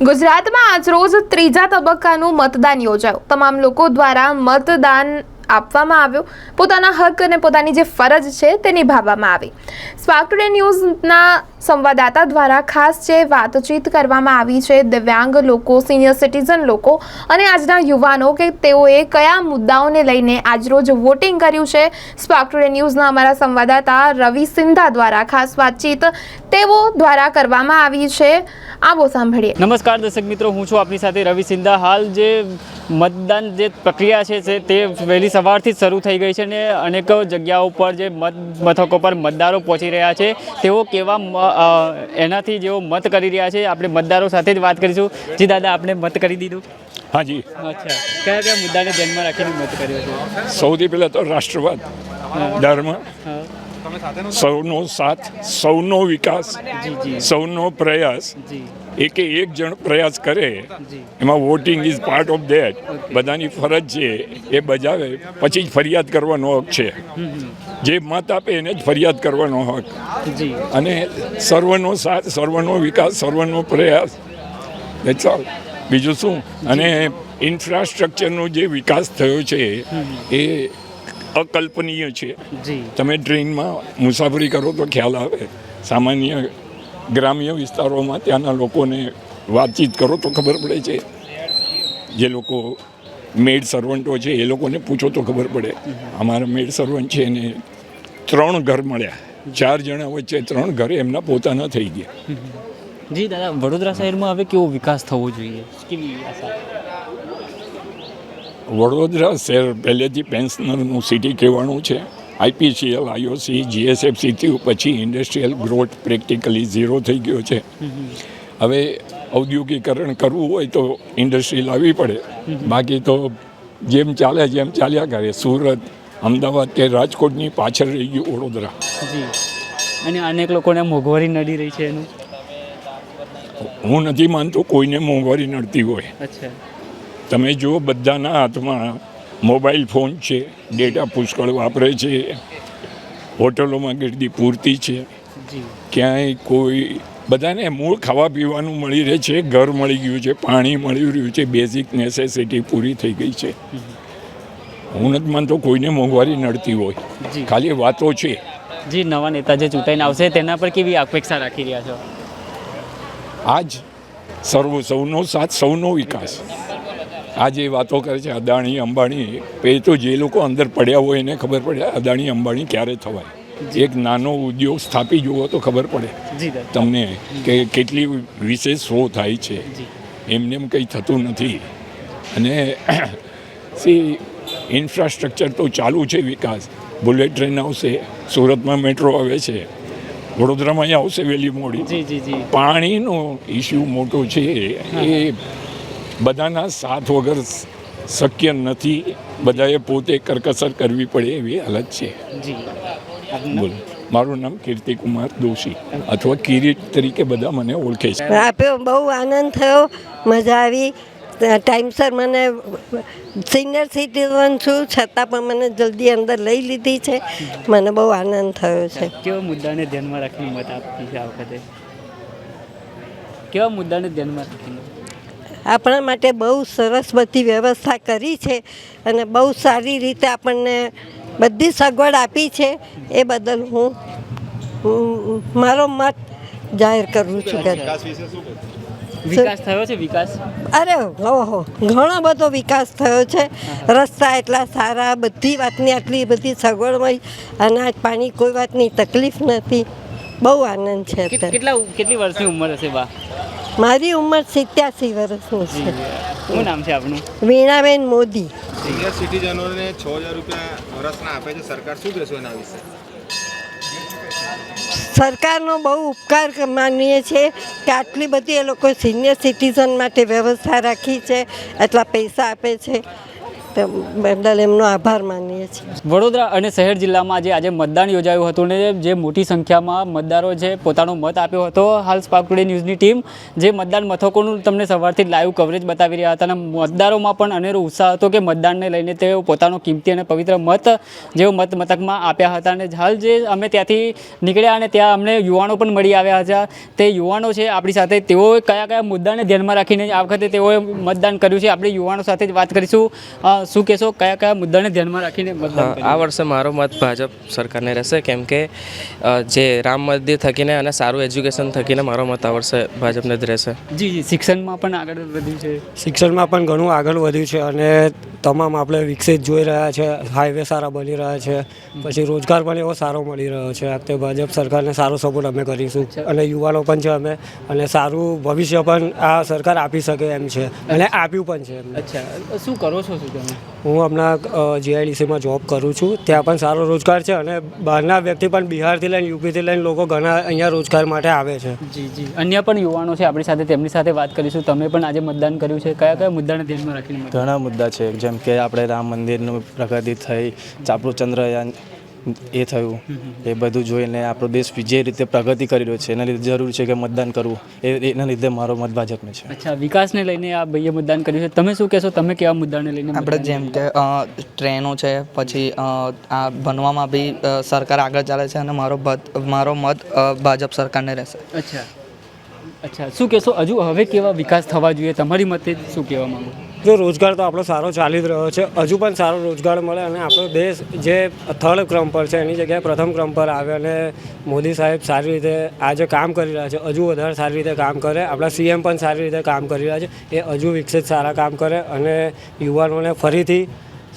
ગુજરાતમાં આજરોજ ત્રીજા તબક્કાનું મતદાન યોજાયું. તમામ લોકો દ્વારા મતદાન આપવામાં આવ્યું. પોતાના હક અને પોતાની જે ફરજ છે તે નિભાવવામાં આવી. સ્પાર્ક ન્યૂઝના સંવાદદાતા દ્વારા ખાસ જે વાતચીત કરવામાં આવી છે, દિવ્યાંગ લોકો, સિનિયર સિટીઝન લોકો અને આજના યુવાનો કે તેઓએ કયા મુદ્દાઓને લઈને આજરોજ વોટિંગ કર્યું છે? સ્પાર્ક ટુડે ન્યૂઝના અમારા સંવાદદાતા રવિ સિંધા દ્વારા ખાસ વાતચીત તેઓ દ્વારા કરવામાં આવી છે. આવો સાંભળીએ. નમસ્કાર દર્શક મિત્રો હું છું આપની સાથે રવિ સિંધા. હાલ જે મતદાન જે પ્રક્રિયા છે છે તે વહેલી સવારથી જ શરૂ થઈ ગઈ છે ને અનેક જગ્યાઓ પર જે મત મથકો પર મતદારો પહોંચી રહ્યા છે. તેઓ કેવા એનાથી જેઓ મત કરી રહ્યા છે આપણે મતદારો સાથે જ વાત કરીશું. જી દાદા આપણે મત કરી દીધું? હાજી. અચ્છા. કયા કયા મુદ્દાને ધ્યાનમાં રાખીને મત કર્યો છે? સૌથી પહેલાં તો રાષ્ટ્રવાદ ધર્મ સૌનો સાથ સૌનો વિકાસ જી જી સૌનો પ્રયાસ. જી. એકે એક જણ પ્રયાસ કરે એમાં voting is part of that બધાની ફરજ છે એ બજાવે. પછી જ ફરિયાદ કરવાનો હક છે. જે મત આપે એને જ ફરિયાદ કરવાનો હક. અને સર્વનો સાથ સર્વનો વિકાસ સર્વનો પ્રયાસ. All. બીજું શું? અને ઇન્ફ્રાસ્ટ્રક્ચરનો જે વિકાસ થયો છે એ અકલ્પનીય છે. તમે ટ્રેનમાં મુસાફરી કરો તો ખ્યાલ આવે. સામાન્ય ગ્રામ્ય વિસ્તારોમાં ત્યાંના લોકોને વાતચીત કરો તો ખબર પડે છે. જે લોકો મેડ સર્વન્ટો છે એ લોકોને પૂછો તો ખબર પડે. અમારા મેડ સર્વન્ટ છે એને ત્રણ ઘર મળ્યા. ચાર જણા વચ્ચે ત્રણ ઘર એમના પોતાના થઈ ગયા. જી દાદા વડોદરા શહેરમાં હવે કેવો વિકાસ થવો જોઈએ? કેવી આશા વડોદરા શહેર પહેલેથી પેન્શનરનું સિટી કહેવાનું છે. આઈપીસીએલ આઈઓસી જીએસએફસીથી પછી ઇન્ડસ્ટ્રીયલ ગ્રોથ પ્રેક્ટિકલી ઝીરો થઈ ગયો છે. હવે ઔદ્યોગિકરણ કરવું હોય તો ઇન્ડસ્ટ્રી લાવવી પડે. બાકી તો જેમ ચાલે જેમ ચાલ્યા કરે સુરત અમદાવાદ કે રાજકોટની પાછળ રહી ગયું વડોદરા. અને અનેક લોકોને મોંઘવારી નડી રહી છે એનું? હું નથી માનતો કોઈને મોંઘવારી નડતી હોય. અચ્છા. તમે જુઓ બધાના હાથમાં મોબાઈલ ફોન છે ડેટા પુષ્કળ વાપરે છે હોટલોમાં ગીર્દી પૂરતી છે. ક્યાંય કોઈ બધાને મૂળ ખાવા પીવાનું મળી રહે છે ઘર મળી ગયું છે પાણી મળી રહ્યું છે બેઝિક નેસેસિટી પૂરી થઈ ગઈ છે. હું નથી માનતો કોઈને મોંઘવારી નડતી હોય. ખાલી વાતો છે. જી નવા નેતા જે ચૂંટાઈને આવશે તેના પર કેવી અપેક્ષા રાખી રહ્યા છો? આજ સર્વ સૌનો સાથ સૌનો વિકાસ. આ જે વાતો કરે છે અદાણી અંબાણી એ તો જે લોકો અંદર પડ્યા હોય એને ખબર પડે અદાણી અંબાણી ક્યારે થવાય? એક નાનો ઉદ્યોગ સ્થાપી જુઓ તો ખબર પડે. તમને કે કેટલી વિશેષ શો થાય છે. એમને એમ કંઈ થતું નથી. અને સી ઇન્ફ્રાસ્ટ્રક્ચર તો ચાલુ છે વિકાસ. બુલેટ ટ્રેન આવશે સુરતમાં મેટ્રો આવે છે. વડોદરામાં આવશે વહેલી મોડી. પાણીનો ઇસ્યુ મોટો છે. એ બધાના સાથ વગર શક્ય નથી. બધાએ પોતે કરકસર કરવી પડે એવી હાલત છે? બોલો. મારું નામ કીર્તિકુમાર દોશી અથવા કિરીટ તરીકે બધા મને ઓળખે છે. આપ્યો બહુ આનંદ થયો મજા આવી. ટાઈમસર મને સિનિયર સિટીઝન છું છતાં પણ મને જલ્દી અંદર લઈ લીધી છે. મને બહુ આનંદ થયો છે. કેવા મુદ્દાને ધ્યાનમાં રાખીને મત આપી છે આ વખતે? કેવા મુદ્દાને ધ્યાનમાં રાખીને? આપણા માટે બહુ સરસ બધી વ્યવસ્થા કરી છે અને બહુ સારી રીતે આપણને બધી સગવડ આપી છે. એ બદલ હું હું મારો મત જાહેર કરું છું કે વિકાસ થયો છે વિકાસ? અરે ઓહો ઘણો બધો વિકાસ થયો છે. રસ્તા એટલા સારા બધી વાતની આટલી બધી સગવડ મળી અનાજ પાણી કોઈ વાતની તકલીફ નથી. બહુ આનંદ છે અત્યારે. કેટલા કેટલી વર્ષની ઉંમર હશે બા? મારી ઉંમર સિત્યાસી વર્ષની છે. શું નામ છે આપનું? વીણાબેન મોદી. સિનિયર સિટીઝનોને છ હજાર રૂપિયા વર્ષના આપે છે. સરકાર શું કહેશો એના વિશે? સરકારનો બહુ ઉપકાર માનીએ છીએ કે આટલી બધી એ લોકો સિનિયર સિટીઝન માટે વ્યવસ્થા રાખી છે એટલા પૈસા આપે છે. બદલ એમનો આભાર માનીએ છીએ. વડોદરા અને શહેર જિલ્લામાં જે આજે મતદાન યોજાયું હતું ને જે મોટી સંખ્યામાં મતદારો જે પોતાનો મત આપ્યો હતો, હાલ સ્પાર્ક ટુડે ન્યૂઝની ટીમ જે મતદાન મથકોનું તમને સવારથી લાઈવ કવરેજ બતાવી રહ્યા હતા અને મતદારોમાં પણ અનેરો ઉત્સાહ હતો કે મતદાનને લઈને તેઓ પોતાનો કિંમતી અને પવિત્ર મત જેઓ મત મથકમાં આપ્યા હતા અને હાલ જે અમે ત્યાંથી નીકળ્યા અને ત્યાં અમને યુવાનો પણ મળી આવ્યા હતા. તે યુવાનો છે આપણી સાથે, તેઓ કયા કયા મુદ્દાને ધ્યાનમાં રાખીને આ વખતે તેઓએ મતદાન કર્યું છે, આપણે યુવાનો સાથે જ વાત કરીશું. શું કહેશો? કયા કયા મુદ્દાને ધ્યાનમાં રાખીને આ વર્ષે મારો મત ભાજપ સરકારને રહેશે કેમ કે જે રામ મંદિર થકીને અને સારું એજ્યુકેશન થકીને મારો મત આ વર્ષે ભાજપને જ રહેશે. જી જી શિક્ષણમાં પણ આગળ વધ્યું છે. શિક્ષણમાં પણ ઘણું આગળ વધ્યું છે અને તમામ આપણે વિકસિત જોઈ રહ્યા છે હાઈવે સારા બની રહ્યા છે પછી રોજગાર પણ એવો સારો મળી રહ્યો છે. આ ભાજપ સરકારને સારો સપોર્ટ અમે કરીશું અને યુવાનો પણ છે અમે અને સારું ભવિષ્ય પણ આ સરકાર આપી શકે એમ છે અને આપ્યું પણ છે એમને. અચ્છા. શું કરો છો શું હું હમણાં જીઆઈડીસીમાં જોબ કરું છું. ત્યાં પણ સારો રોજગાર છે અને બહારના વ્યક્તિ પણ બિહારથી લઈને યુપીથી લઈને લોકો ઘણા અહીંયા રોજગાર માટે આવે છે. જી જી. અન્ય પણ યુવાનો છે આપણી સાથે તેમની સાથે વાત કરીશું. તમે પણ આજે મતદાન કર્યું છે. કયા કયા મુદ્દાને ધ્યાનમાં રાખીને ઘણા મુદ્દા છે. જેમ કે આપણે રામ મંદિરનું પ્રગતિ થઈ ચાપડું ચંદ્રયાન એ થયું. એ બધું જોઈને આપણો દેશ જે રીતે પ્રગતિ કરી રહ્યો છે એના લીધે જરૂર છે કે મતદાન કરવું. એ એના લીધે મારો મત ભાજપને છે. અચ્છા વિકાસને લઈને આ ભાઈએ મતદાન કર્યું છે. તમે શું કહેશો? તમે કેવા મુદ્દાને લઈને આપણે જેમ કે ટ્રેનો છે પછી આ ભણવામાં બી સરકાર આગળ ચાલે છે અને મારો મારો મત ભાજપ સરકારને રહેશે. અચ્છા. અચ્છા શું કહેશો? હજુ હવે કેવા વિકાસ થવા જોઈએ? તમારી મતે શું કહેવા માંગો? જો રોજગાર તો આપણો સારો ચાલી જ રહ્યો છે, હજુ પણ સારો રોજગાર મળે અને આપણો દેશ જે થર્ડ ક્રમ પર છે, એની જગ્યાએ પ્રથમ ક્રમ પર આવે અને મોદી સાહેબ સારી રીતે આજે કામ કરી રહ્યા છે, હજુ વધારે સારી રીતે કામ કરે, આપણા સીએમ પણ સારી રીતે કામ કરી રહ્યા છે, એ હજુ વિકસિત સારા કામ કરે અને યુવાનોને ફરીથી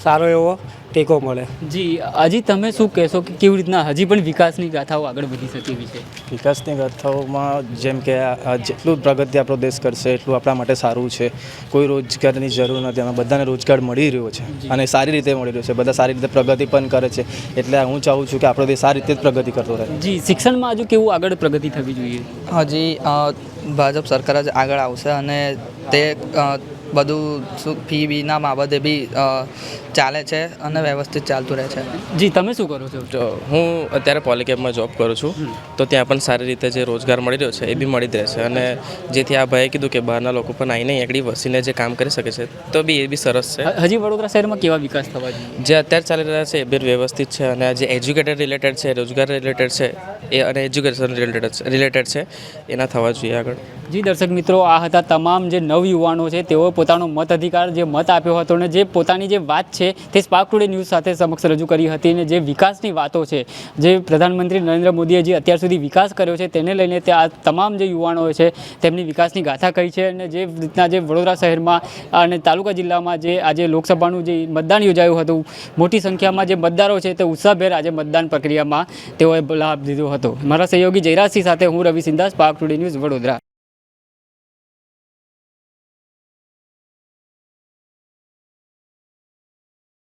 સારો એવો ટેકો મળે. જી હજી તમે શું કહેશો કે કેવી રીતના હજી પણ વિકાસની ગાથાઓ આગળ વધી શકે એવી છે? વિકાસની ગાથાઓમાં જેમ કે જેટલું પ્રગતિ આપણો દેશ કરશે એટલું આપણા માટે સારું છે. કોઈ રોજગારની જરૂર નથી અમે બધાને રોજગાર મળી રહ્યો છે અને સારી રીતે મળી રહ્યો છે. બધા સારી રીતે પ્રગતિ પણ કરે છે. એટલે હું ચાહું છું કે આપણો દેશ સારી રીતે જ પ્રગતિ કરતો રહે. જી શિક્ષણમાં હજુ કેવું આગળ પ્રગતિ થવી જોઈએ? હજી ભાજપ સરકાર જ આગળ આવશે અને તે બધું શું ફી બીના બાબતે બી ચાલે છે અને વ્યવસ્થિત ચાલતું રહે છે. જી તમે શું કરો છો? જો હું અત્યારે પોલીકેબમાં જોબ કરું છું. તો ત્યાં પણ સારી રીતે જે રોજગાર મળી રહ્યો છે એ બી મળી જ રહેશે અને જેથી આ ભાઈએ કીધું કે બહારના લોકો પણ આવીને અહીં આગળ વસીને જે કામ કરી શકે છે તો બી એ બી સરસ છે. હજી વડોદરા શહેરમાં કેવા વિકાસ થવા જોઈએ? જે અત્યારે ચાલી રહ્યા છે એ બી વ્યવસ્થિત છે અને જે એજ્યુકેટેડ રિલેટેડ છે રોજગાર રિલેટેડ છે એ અને એજ્યુકેશન રિલેટેડ રિલેટેડ છે એના થવા જોઈએ આગળ. જી દર્શક મિત્રો આ હતા તમામ જે નવયુવાનો છે તેઓએ પોતાનો મત અધિકાર જે મત આપ્યો હતો અને જે પોતાની જે વાત છે તે સ્પાર્ક ટુડે ન્યૂઝ સાથે સમક્ષ રજૂ કરી હતી અને જે વિકાસની વાતો છે, જે પ્રધાનમંત્રી નરેન્દ્ર મોદીએ જે અત્યાર સુધી વિકાસ કર્યો છે તેને લઈને તે આ તમામ જે યુવાનો છે તેમની વિકાસની ગાથા કહી છે અને જે રીતના જે વડોદરા શહેરમાં અને તાલુકા જિલ્લામાં જે આજે લોકસભાનું જે મતદાન યોજાયું હતું, મોટી સંખ્યામાં જે મતદારો છે તે ઉત્સાહભેર આજે મતદાન પ્રક્રિયામાં તેઓએ લાભ લીધો હતો. મારા સહયોગી જયરાજસિંહ સાથે હું Ravi Sindha spark today news Vadodara.